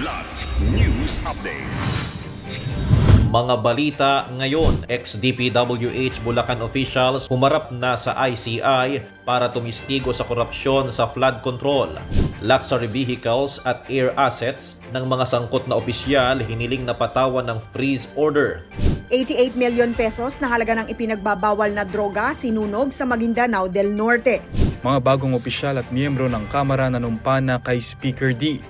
Blood News Updates. Mga balita ngayon, ex-DPWH Bulacan officials humarap na sa ICI para tumistigo sa korupsyon sa flood control. Luxury vehicles at air assets ng mga sangkot na opisyal hiniling na patawan ng freeze order. 88 milyon pesos na halaga ng ipinagbabawal na droga sinunog sa Maguindanao del Norte. Mga bagong opisyal at miyembro ng Kamara nanumpana kay Speaker D.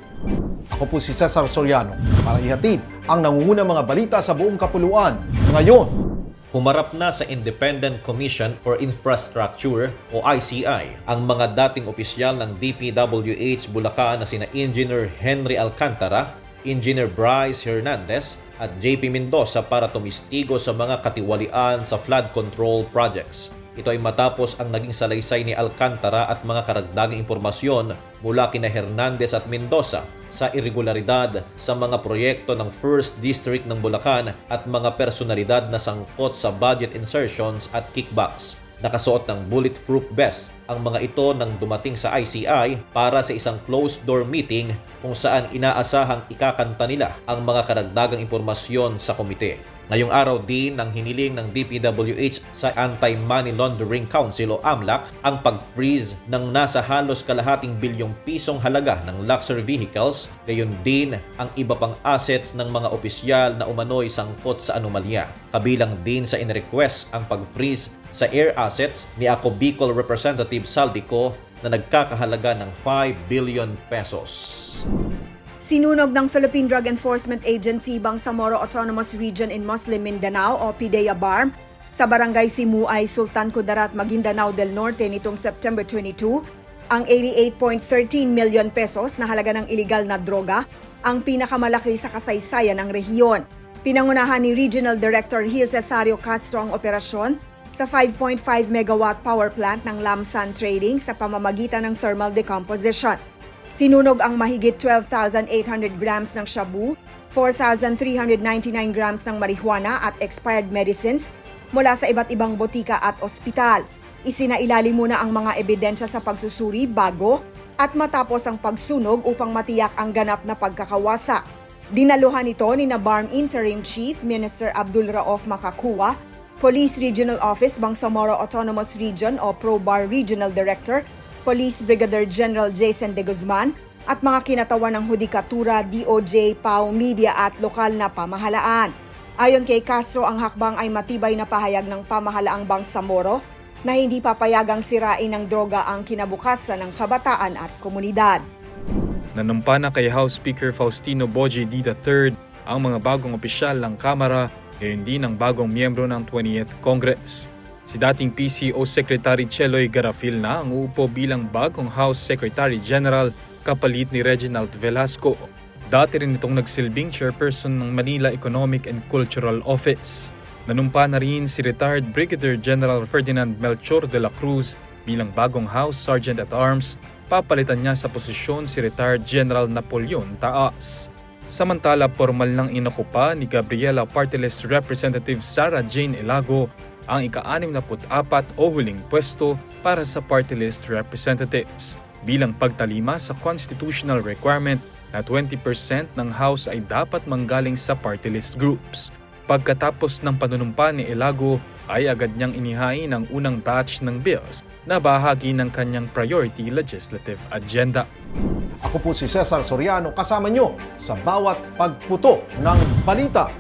Ako po si Cesar Soriano para ihatid ang nangungunang mga balita sa buong kapuluan. Ngayon, Humarap na sa Independent Commission for Infrastructure o ICI ang mga dating opisyal ng DPWH Bulacan na sina Engineer Henry Alcantara, Engineer Bryce Hernandez at JP Mendoza para tumistigo sa mga katiwalian sa flood control projects. Ito ay matapos ang naging salaysay ni Alcantara at mga karagdagang impormasyon mula kina Hernandez at Mendoza sa irregularidad sa mga proyekto ng First District ng Bulacan at mga personalidad na sangkot sa budget insertions at kickbacks. Nakasuot ng bulletproof vest ang mga ito nang dumating sa ICI para sa isang closed-door meeting kung saan inaasahang ikakanta nila ang mga karagdagang impormasyon sa komite. Ngayong araw din ng hiniling ng DPWH sa Anti-Money Laundering Council o AMLAC ang pag-freeze ng nasa halos kalahating bilyong pisong halaga ng luxury vehicles, gayon din ang iba pang assets ng mga opisyal na umano'y sangkot sa anomalya. Kabilang din sa in-request ang pag-freeze sa air assets ni Ako Representative Saldico na nagkakahalaga ng 5 billion pesos. Sinunog ng Philippine Drug Enforcement Agency Bangsamoro Autonomous Region in Muslim Mindanao o PIDEA BARM sa barangay Simuay, Sultan Kudarat, Maguindanao del Norte nitong September 22 ang 88.13 million pesos na halaga ng iligal na droga ang pinakamalaki sa kasaysayan ng rehiyon. Pinangunahan ni Regional Director Gil Cesario Castro ang operasyon sa 5.5 megawatt power plant ng Lamsan Trading sa pamamagitan ng thermal decomposition. Sinunog ang mahigit 12,800 grams ng shabu, 4,399 grams ng marijuana at expired medicines mula sa iba't ibang botika at ospital. Isinailalim muna ang mga ebidensya sa pagsusuri bago at matapos ang pagsunog upang matiyak ang ganap na pagkakawasa. Dinaluhan ito ni na BARM Interim Chief Minister Abdul Rauf Makakuwa, Police Regional Office Bangsamoro Autonomous Region o ProBAR Regional Director Police Brigadier General Jason De Guzman at mga kinatawan ng Hudikatura, DOJ, PAO, media at lokal na pamahalaan. Ayon kay Castro, ang hakbang ay matibay na pahayag ng pamahalaang Bangsamoro na hindi papayagang sirain ng droga ang kinabukasan ng kabataan at komunidad. Nanumpana kay House Speaker Faustino Boji D. III ang mga bagong opisyal ng Kamara, gayon din ang bagong miyembro ng 20th Congress. Si dating PCO Secretary Cheloy Garafil na ang uupo bilang bagong House Secretary General kapalit ni Reginald Velasco. Dati rin itong nagsilbing chairperson ng Manila Economic and Cultural Office. Nanumpa na rin si retired Brigadier General Ferdinand Melchor de la Cruz bilang bagong House Sergeant at Arms, papalitan niya sa posisyon si retired General Napoleon Taas. Samantala, formal nang inakupa ni Gabriela Partiles Representative Sara Jane Elago ang ika-64 o huling pwesto para sa party list representatives bilang pagtalima sa constitutional requirement na 20% ng House ay dapat manggaling sa party list groups. Pagkatapos ng panunumpa ni Elago ay agad niyang inihain ang unang batch ng bills na bahagi ng kanyang priority legislative agenda. ako po si Cesar Soriano kasama nyo sa bawat pagputo ng balita.